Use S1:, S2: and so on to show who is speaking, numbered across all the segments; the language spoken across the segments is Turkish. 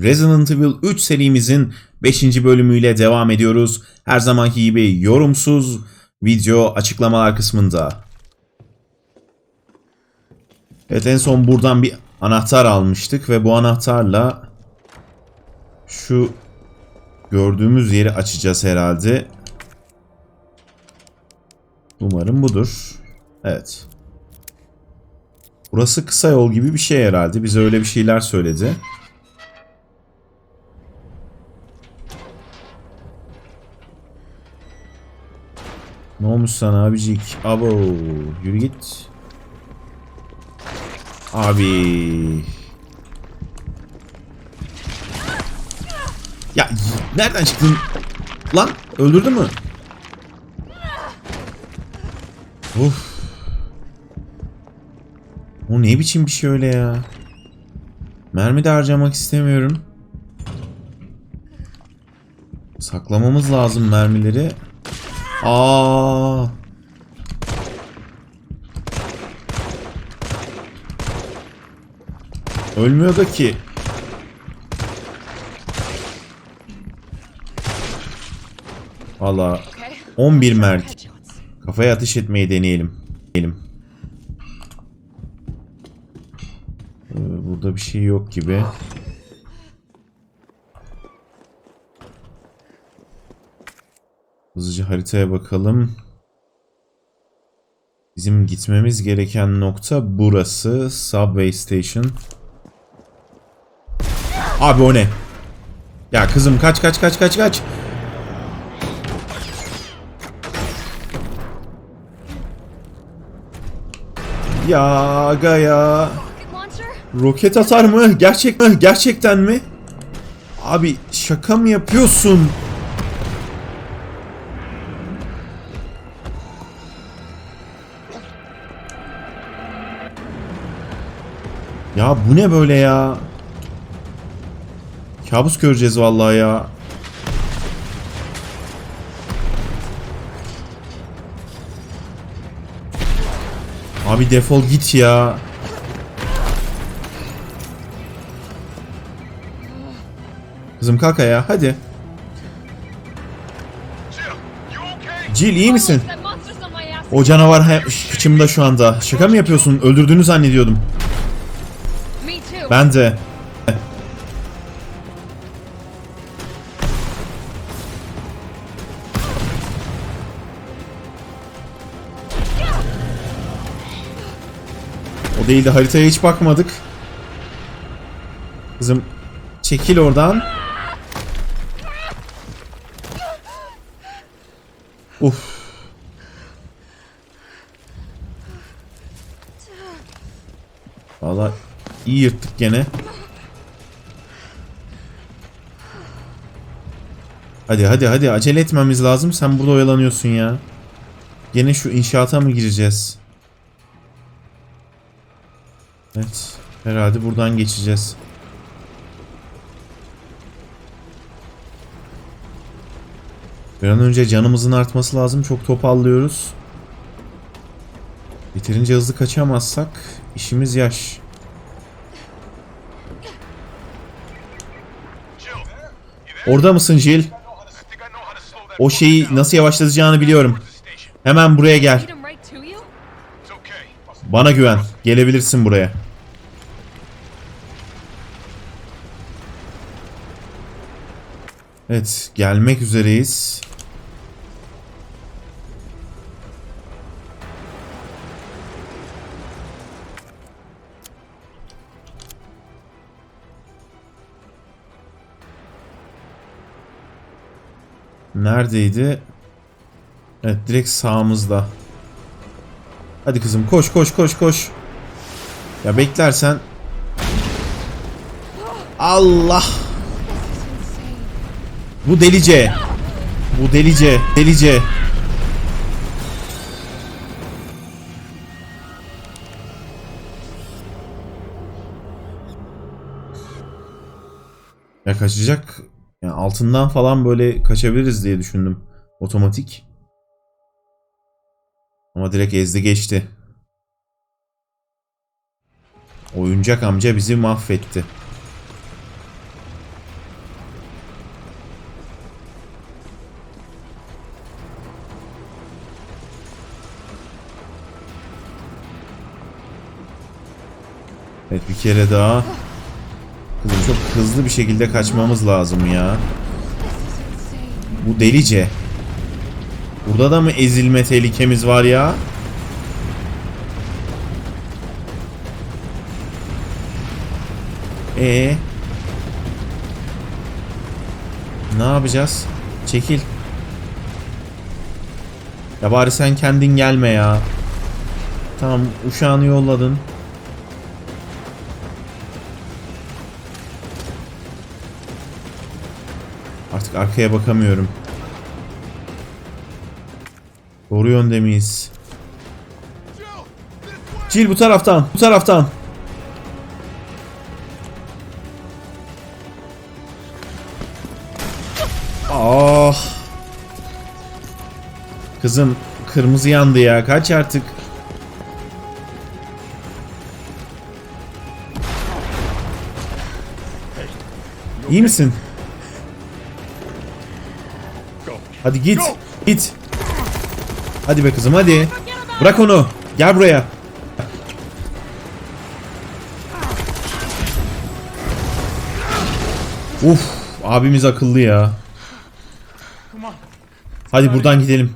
S1: Resident Evil 3 serimizin 5. bölümüyle devam ediyoruz. Her zamanki gibi yorumsuz video açıklamalar kısmında. Evet en son buradan bir anahtar almıştık ve bu anahtarla şu gördüğümüz yeri açacağız herhalde. Umarım budur. Evet. Burası kısa yol gibi bir şey herhalde. Bize öyle bir şeyler söyledi. Ne olmuş sana abicik? Abo yürü git. Abi. Ya nereden çıktın? Lan öldürdü mü? Uf. O ne biçim bir şey öyle ya? Mermi de harcamak istemiyorum. Saklamamız lazım mermileri. Aa. Ölmüyor da ki. Valla
S2: Okay.
S1: 11 merk. Kafaya ateş etmeyi deneyelim. Deneyelim. Ee, Burada bir şey yok gibi. Hızlıca haritaya bakalım. Bizim gitmemiz gereken nokta burası. Subway Station. Abi o ne? Ya kızım kaç kaç kaç kaç kaç. Ya aga ya. Roket atar mı? Gerçek mi? Gerçekten mi? Abi şaka mı yapıyorsun? Ya bu ne böyle ya? Kabus göreceğiz vallahi ya. Abi defol git ya. Kızım kalk ayağa hadi. Jill iyi misin? O canavar kıçımda şu anda. Şaka mı yapıyorsun? Öldürdüğünü zannediyordum. Ben de. O değil de haritaya hiç bakmadık. Kızım çekil oradan. Uf. Valla iyi yırttık gene. Hadi hadi hadi acele etmemiz lazım. Sen burada oyalanıyorsun ya. Gene şu inşaata mı gireceğiz? Evet. Herhalde buradan geçeceğiz. Bir an önce canımızın artması lazım. Çok topallıyoruz. Yeterince hızlı kaçamazsak işimiz yaş. Orada mısın Jill? O şeyi nasıl yavaşlatacağını biliyorum. Hemen buraya gel. Bana güven. Gelebilirsin buraya. Evet, gelmek üzereyiz. Neredeydi? Evet, direkt sağımızda. Hadi kızım koş koş koş koş. Ya beklersen Allah. Bu delice. Bu delice. Delice. Ya kaçacak altından falan böyle kaçabiliriz diye düşündüm. Otomatik. Ama direkt ezdi geçti. Oyuncak amca bizi mahvetti. Evet bir kere daha Kızım çok hızlı bir şekilde kaçmamız lazım ya. Bu delice. Burada da mı ezilme tehlikemiz var ya? Ee. Ne yapacağız? Çekil. Ya bari sen kendin gelme ya. Tamam uşağını yolladın. Artık arkaya bakamıyorum. Doğru yönde miyiz? Jill bu taraftan, bu taraftan. Ah. Kızım kırmızı yandı ya. Kaç artık. İyi misin? Hadi git. Git. Hadi be kızım hadi. Bırak onu. Gel buraya. Uf, abimiz akıllı ya. Hadi buradan gidelim.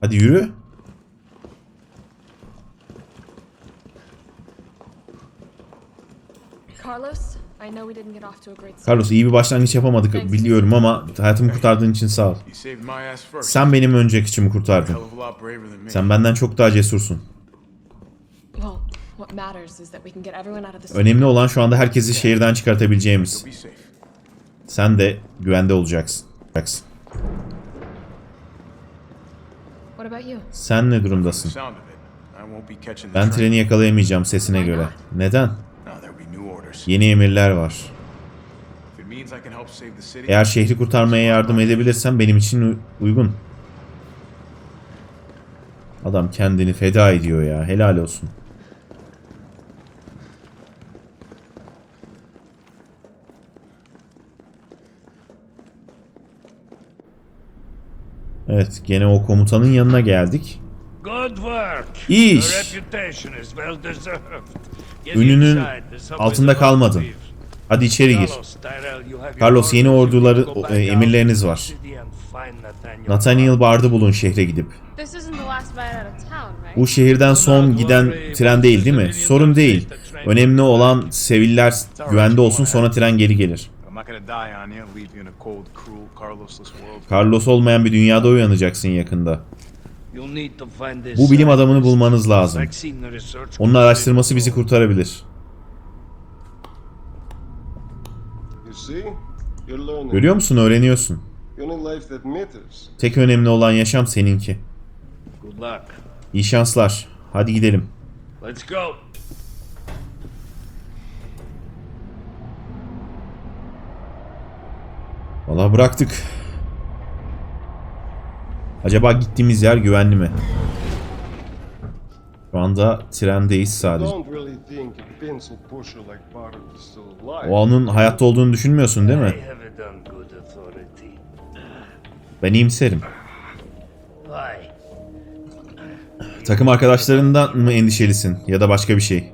S1: Hadi yürü.
S3: Carlos
S1: iyi bir başlangıç yapamadık biliyorum ama hayatımı kurtardığın için sağ ol. Sen benim önceki içimi kurtardın. Sen benden çok daha cesursun. Önemli olan şu anda herkesi şehirden çıkartabileceğimiz. Sen de güvende olacaksın. Sen ne durumdasın? Ben treni yakalayamayacağım sesine göre. Neden? Yeni emirler var. Eğer şehri kurtarmaya yardım edebilirsem benim için uy- uygun. Adam kendini feda ediyor ya. Helal olsun. Evet, gene o komutanın yanına geldik. İyi iş. Ününün altında kalmadın. Hadi içeri gir.
S4: Carlos,
S1: yeni orduları- e, emirleriniz var.
S4: Nathaniel.
S1: Bard'ı bulun şehre gidip. Bu şehirden son giden tren değil değil mi? Sorun değil. Önemli olan seviller güvende olsun sonra tren geri gelir. Carlos olmayan bir dünyada uyanacaksın yakında.
S4: You'll need to find this
S1: Bu bilim
S4: site.
S1: adamını bulmanız lazım.
S4: Vaccine research
S1: Onun araştırması bizi kurtarabilir.
S5: You see? You're learning.
S1: Görüyor musun? Öğreniyorsun. Tek önemli olan yaşam seninki.
S4: Good luck.
S1: İyi şanslar. Hadi gidelim.
S4: Let's go.
S1: Valla bıraktık. Acaba gittiğimiz yer güvenli mi? Şu anda trendeyiz sadece. O onun hayatta olduğunu düşünmüyorsun değil mi? Ben iyimserim. Takım arkadaşlarından mı endişelisin ya da başka bir şey?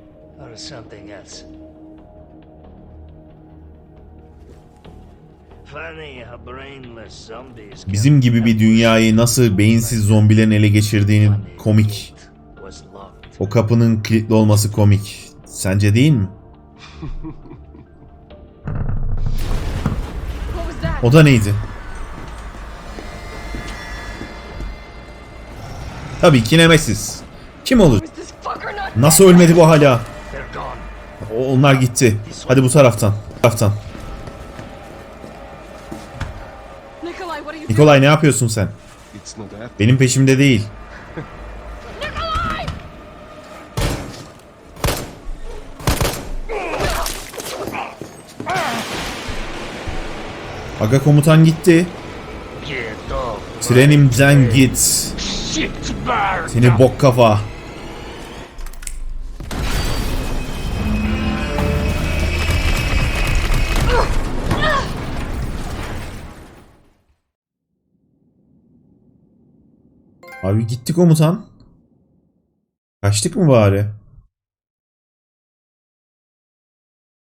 S1: Bizim gibi bir dünyayı nasıl beyinsiz zombilerin ele geçirdiğini komik. O kapının kilitli olması komik. Sence değil mi? O da neydi? Tabii ki Nemesis. Kim olur? Nasıl ölmedi bu hala? Onlar gitti. Hadi bu taraftan. Bu taraftan. Nikolay ne yapıyorsun sen? Benim peşimde değil. Aga komutan gitti. Trenimden git. Seni bok kafa. Abi gitti komutan. Kaçtık mı bari?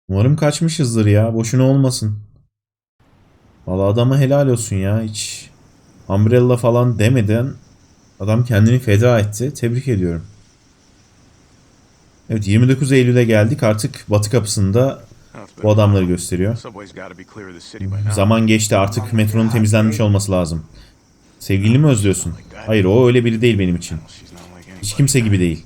S1: Umarım kaçmışızdır ya. Boşuna olmasın. Vallahi adama helal olsun ya. Hiç Umbrella falan demeden adam kendini feda etti. Tebrik ediyorum. Evet 29 Eylül'e geldik. Artık batı kapısında bu adamları gösteriyor. Zaman geçti artık metronun temizlenmiş olması lazım. Sevgilini mi özlüyorsun? Hayır o öyle biri değil benim için. Hiç kimse gibi değil.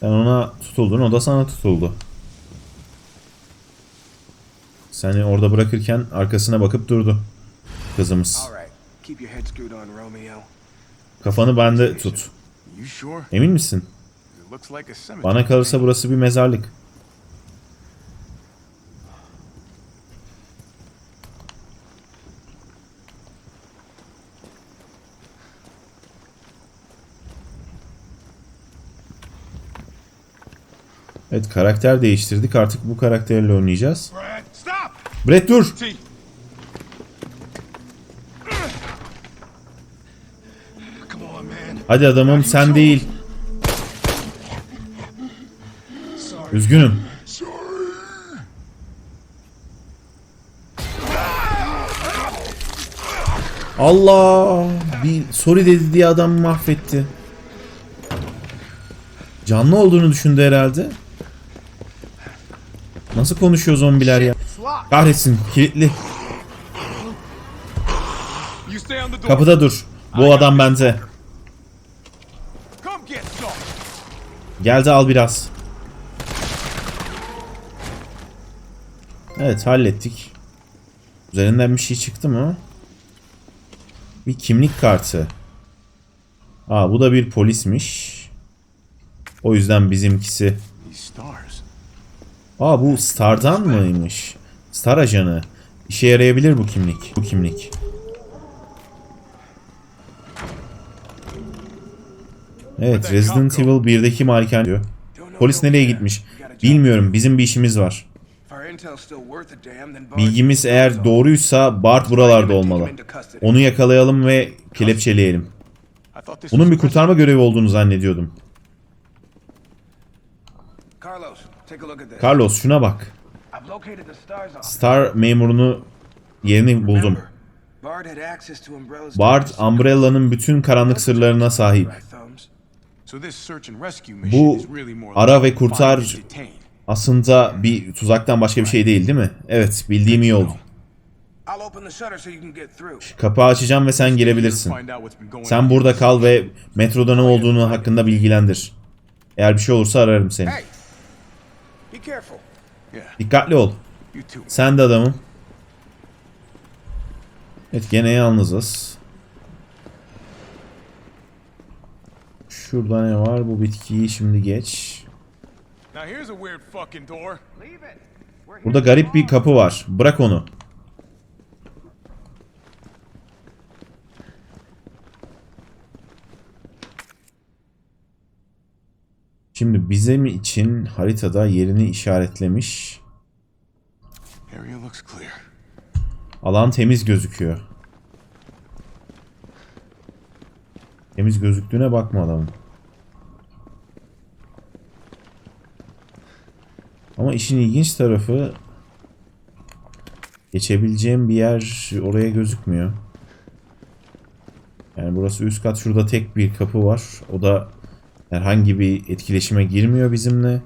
S1: Sen ona tutuldun, o da sana tutuldu. Seni orada bırakırken arkasına bakıp durdu. Kızımız. Kafanı bende tut. Emin misin? Bana kalırsa burası bir mezarlık. Evet karakter değiştirdik. Artık bu karakterle oynayacağız. Brett dur. Hadi adamım sen değil. Üzgünüm. Allah! Bir sorry dedi diye adamı mahvetti. Canlı olduğunu düşündü herhalde. Nasıl konuşuyor zombiler ya? Kahretsin kilitli. Kapıda dur. Bu adam bende.
S6: Some.
S1: Geldi al biraz. Evet hallettik. Üzerinden bir şey çıktı mı? Bir kimlik kartı. Aa bu da bir polismiş. O yüzden bizimkisi. Aa bu Star'dan mıymış? Star ajanı. İşe yarayabilir bu kimlik. Bu kimlik. Evet Resident Evil 1'deki malikan diyor. Polis nereye gitmiş? Bilmiyorum bizim bir işimiz var. Bilgimiz eğer doğruysa Bart buralarda olmalı. Onu yakalayalım ve kelepçeleyelim. Bunun bir kurtarma görevi olduğunu zannediyordum.
S7: Carlos,
S1: şuna bak. Star memurunu yerini buldum.
S7: Bard
S1: Umbrella'nın bütün karanlık sırlarına sahip. Bu ara ve kurtar aslında bir tuzaktan başka bir şey değil değil mi? Evet bildiğim iyi oldu. Kapı açacağım ve sen girebilirsin. Sen burada kal ve metroda ne olduğunu hakkında bilgilendir. Eğer bir şey olursa ararım seni. Dikkatli ol.
S6: you too.
S1: Sen de adamım. Evet gene yalnızız. Şurada ne var? Bu bitkiyi şimdi geç.
S6: Now here's a weird fucking door.
S1: Burada garip bir kapı var. Bırak onu. Şimdi bizim için haritada yerini işaretlemiş. Alan temiz gözüküyor. Temiz gözüktüğüne bakma adamın. Ama işin ilginç tarafı geçebileceğim bir yer oraya gözükmüyor. Yani burası üst kat. Şurada tek bir kapı var. O da herhangi bir etkileşime girmiyor bizimle.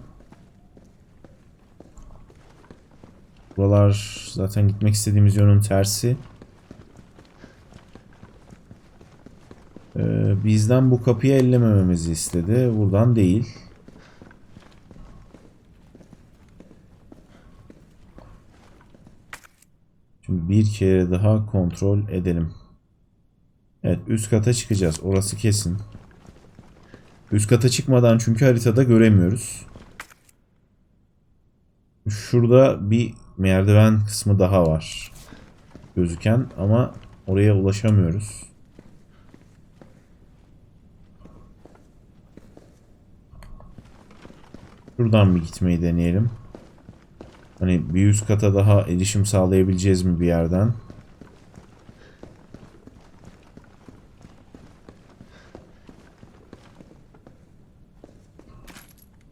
S1: Buralar zaten gitmek istediğimiz yönün tersi. Ee, bizden bu kapıyı ellemememizi istedi. Buradan değil. Şimdi bir kere daha kontrol edelim. Evet üst kata çıkacağız. Orası kesin. Üst kata çıkmadan çünkü haritada göremiyoruz. Şurada bir merdiven kısmı daha var. Gözüken ama oraya ulaşamıyoruz. Şuradan bir gitmeyi deneyelim. Hani bir üst kata daha erişim sağlayabileceğiz mi bir yerden?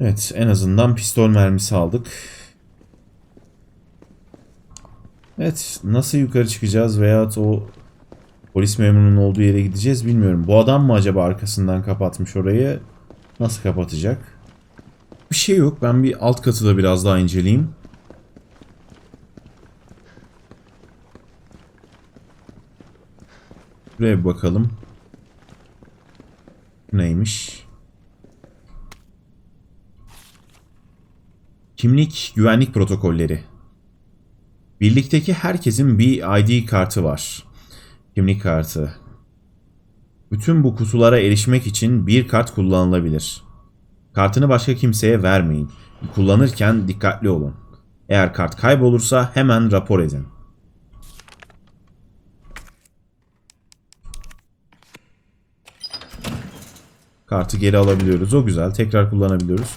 S1: Evet en azından pistol mermisi aldık. Evet nasıl yukarı çıkacağız veya o polis memurunun olduğu yere gideceğiz bilmiyorum. Bu adam mı acaba arkasından kapatmış orayı? Nasıl kapatacak? Bir şey yok. Ben bir alt katı da biraz daha inceleyeyim. Buraya bir bakalım. Neymiş? Kimlik güvenlik protokolleri. Birlikteki herkesin bir ID kartı var. Kimlik kartı. Bütün bu kutulara erişmek için bir kart kullanılabilir. Kartını başka kimseye vermeyin. Kullanırken dikkatli olun. Eğer kart kaybolursa hemen rapor edin. Kartı geri alabiliyoruz. O güzel. Tekrar kullanabiliyoruz.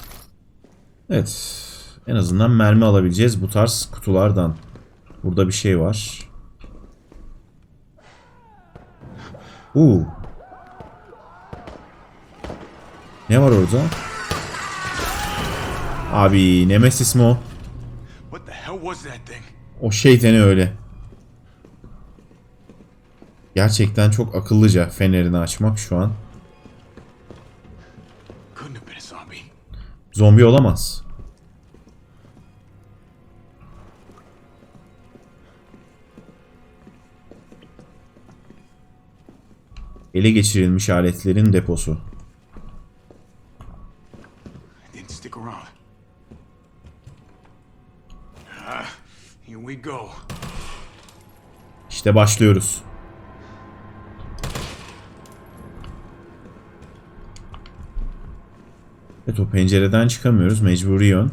S1: Evet. En azından mermi alabileceğiz bu tarz kutulardan. Burada bir şey var. Uuu. Ne var orada? Abi Nemesis mi o? O şeytani öyle. Gerçekten çok akıllıca fenerini açmak şu an. Zombi olamaz. Ele geçirilmiş aletlerin deposu.
S6: Ah.
S1: İşte başlıyoruz. Evet o pencereden çıkamıyoruz. Mecburi yön.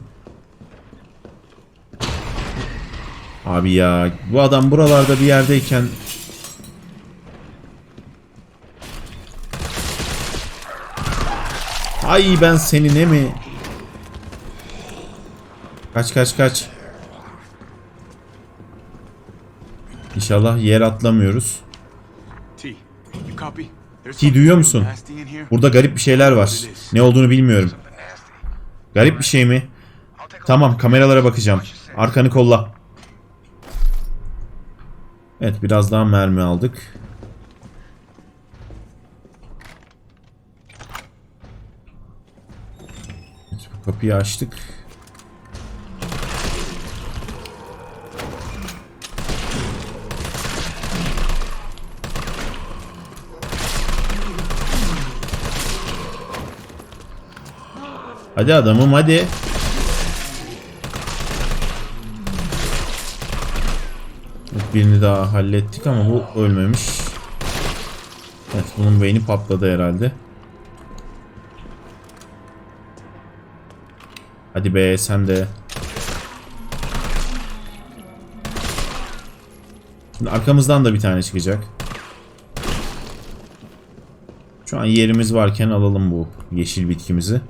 S1: Abi ya bu adam buralarda bir yerdeyken Ay ben seni ne mi? Kaç kaç kaç. İnşallah yer atlamıyoruz.
S6: T
S1: duyuyor musun? Burada garip bir şeyler var. Ne olduğunu bilmiyorum. Garip bir şey mi? Tamam kameralara bakacağım. Arkanı kolla. Evet biraz daha mermi aldık. Kapıyı açtık. Hadi adamım hadi. Birini daha hallettik ama bu ölmemiş. Evet bunun beyni patladı herhalde. Hadi be sen de. Şimdi arkamızdan da bir tane çıkacak. Şu an yerimiz varken alalım bu yeşil bitkimizi.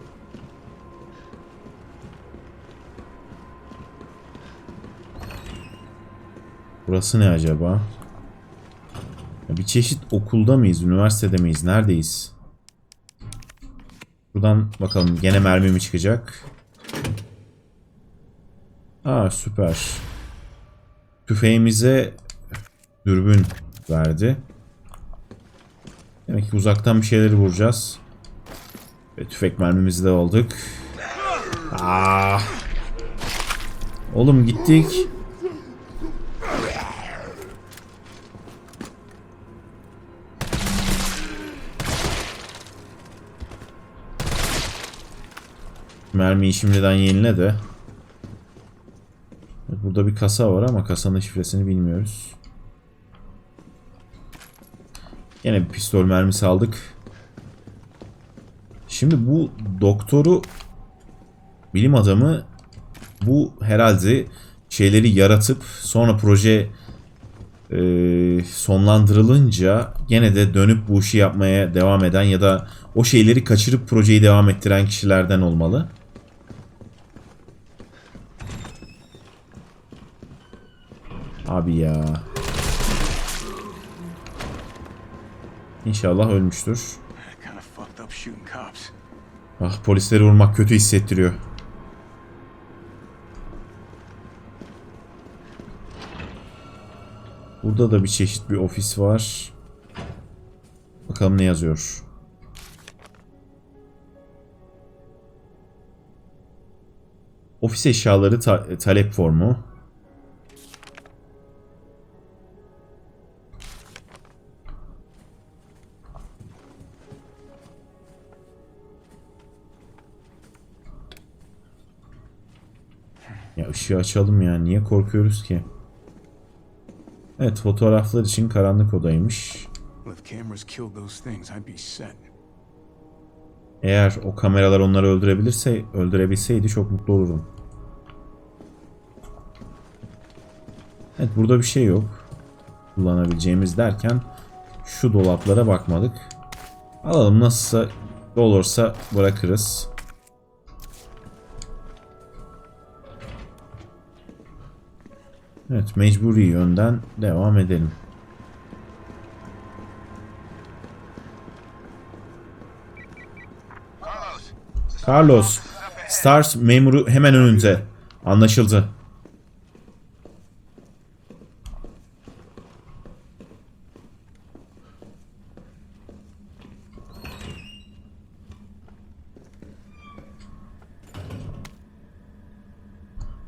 S1: Burası ne acaba? Ya bir çeşit okulda mıyız? Üniversitede miyiz? Neredeyiz? Buradan bakalım. Gene mermi mi çıkacak? Aa süper. Tüfeğimize dürbün verdi. Demek ki uzaktan bir şeyleri vuracağız. Ve tüfek mermimizi de aldık. Aa. Oğlum gittik. Mermiyi şimdiden yenile de. Burada bir kasa var ama kasanın şifresini bilmiyoruz. Yine bir pistol mermisi aldık. Şimdi bu doktoru bilim adamı bu herhalde şeyleri yaratıp sonra proje e, sonlandırılınca gene de dönüp bu işi yapmaya devam eden ya da o şeyleri kaçırıp projeyi devam ettiren kişilerden olmalı. Abi ya. İnşallah ölmüştür. Ah polisleri vurmak kötü hissettiriyor. Burada da bir çeşit bir ofis var. Bakalım ne yazıyor. Ofis eşyaları ta- talep formu. Işığı açalım ya. Niye korkuyoruz ki? Evet fotoğraflar için karanlık odaymış. Eğer o kameralar onları öldürebilirse, öldürebilseydi çok mutlu olurdum. Evet burada bir şey yok. Kullanabileceğimiz derken şu dolaplara bakmadık. Alalım nasılsa olursa bırakırız. Evet mecburi yönden devam edelim. Carlos, Stars memuru hemen önünde. Anlaşıldı.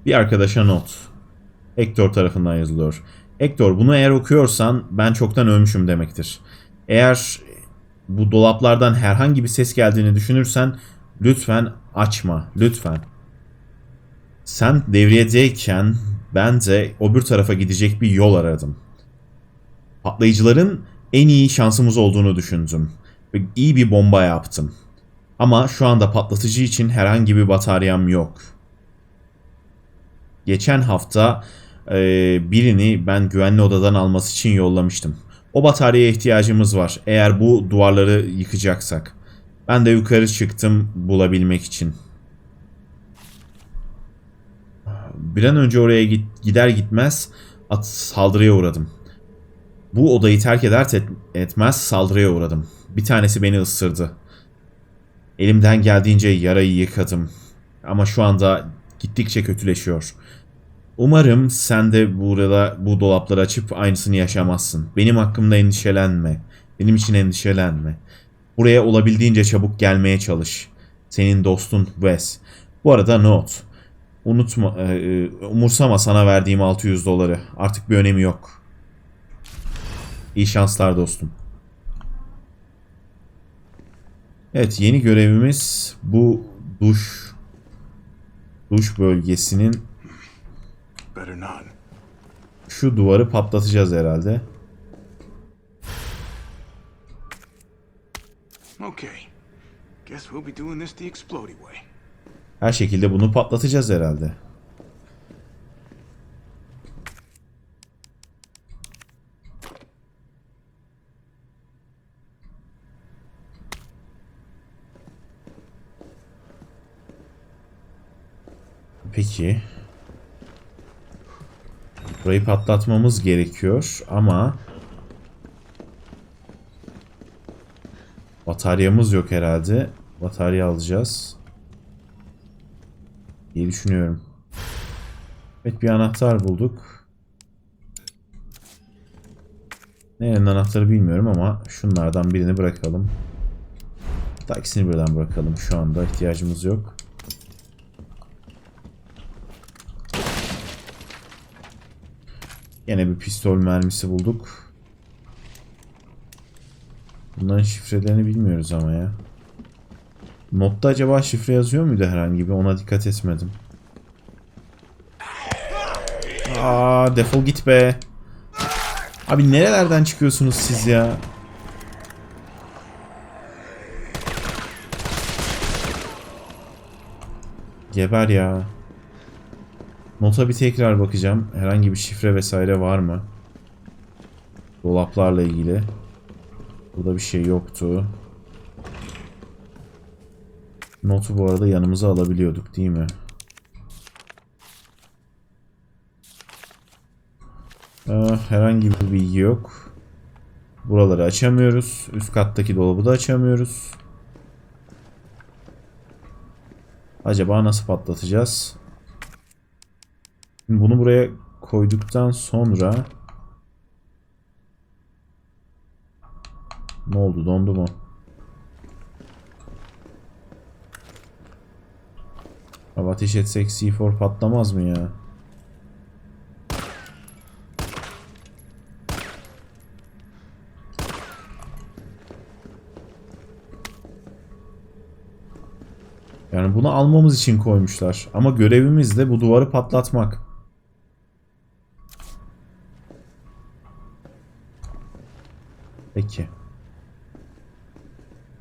S1: Bir arkadaşa not. Hector tarafından yazılıyor. Hector bunu eğer okuyorsan ben çoktan ölmüşüm demektir. Eğer bu dolaplardan herhangi bir ses geldiğini düşünürsen lütfen açma. Lütfen. Sen devriyedeyken ben de öbür tarafa gidecek bir yol aradım. Patlayıcıların en iyi şansımız olduğunu düşündüm. Ve iyi bir bomba yaptım. Ama şu anda patlatıcı için herhangi bir bataryam yok. Geçen hafta birini ben güvenli odadan alması için yollamıştım. O bataryaya ihtiyacımız var eğer bu duvarları yıkacaksak. Ben de yukarı çıktım bulabilmek için. Bir an önce oraya git, gider gitmez at, saldırıya uğradım. Bu odayı terk eder et- etmez saldırıya uğradım. Bir tanesi beni ısırdı. Elimden geldiğince yarayı yıkadım. Ama şu anda gittikçe kötüleşiyor. Umarım sen de burada bu dolapları açıp aynısını yaşamazsın. Benim hakkımda endişelenme. Benim için endişelenme. Buraya olabildiğince çabuk gelmeye çalış. Senin dostun Wes. Bu arada not. Unutma, e, e, umursama sana verdiğim 600 doları. Artık bir önemi yok. İyi şanslar dostum. Evet yeni görevimiz bu duş duş bölgesinin. Şu duvarı patlatacağız herhalde.
S8: Okay. Guess we'll be doing this the explodey way.
S1: Her şekilde bunu patlatacağız herhalde. Peki. Burayı patlatmamız gerekiyor ama bataryamız yok herhalde. Batarya alacağız diye düşünüyorum. Evet bir anahtar bulduk. Nerenin anahtarı bilmiyorum ama şunlardan birini bırakalım. Hatta ikisini birden bırakalım. Şu anda ihtiyacımız yok. Yine bir pistol mermisi bulduk. Bunların şifrelerini bilmiyoruz ama ya. Notta acaba şifre yazıyor muydu herhangi bir ona dikkat etmedim. Aa defol git be. Abi nerelerden çıkıyorsunuz siz ya? Geber ya. Nota bir tekrar bakacağım. Herhangi bir şifre vesaire var mı? Dolaplarla ilgili. Burada bir şey yoktu. Notu bu arada yanımıza alabiliyorduk değil mi? Ah, herhangi bir bilgi yok. Buraları açamıyoruz. Üst kattaki dolabı da açamıyoruz. Acaba nasıl patlatacağız? Şimdi bunu buraya koyduktan sonra ne oldu? Dondu mu? Abi ateş etsek C4 patlamaz mı ya? Yani bunu almamız için koymuşlar. Ama görevimiz de bu duvarı patlatmak.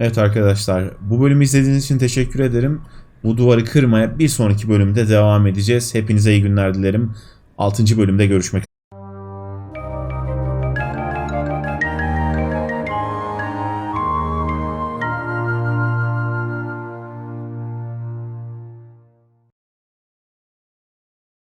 S1: Evet arkadaşlar bu bölümü izlediğiniz için teşekkür ederim. Bu duvarı kırmaya bir sonraki bölümde devam edeceğiz. Hepinize iyi günler dilerim. 6. bölümde görüşmek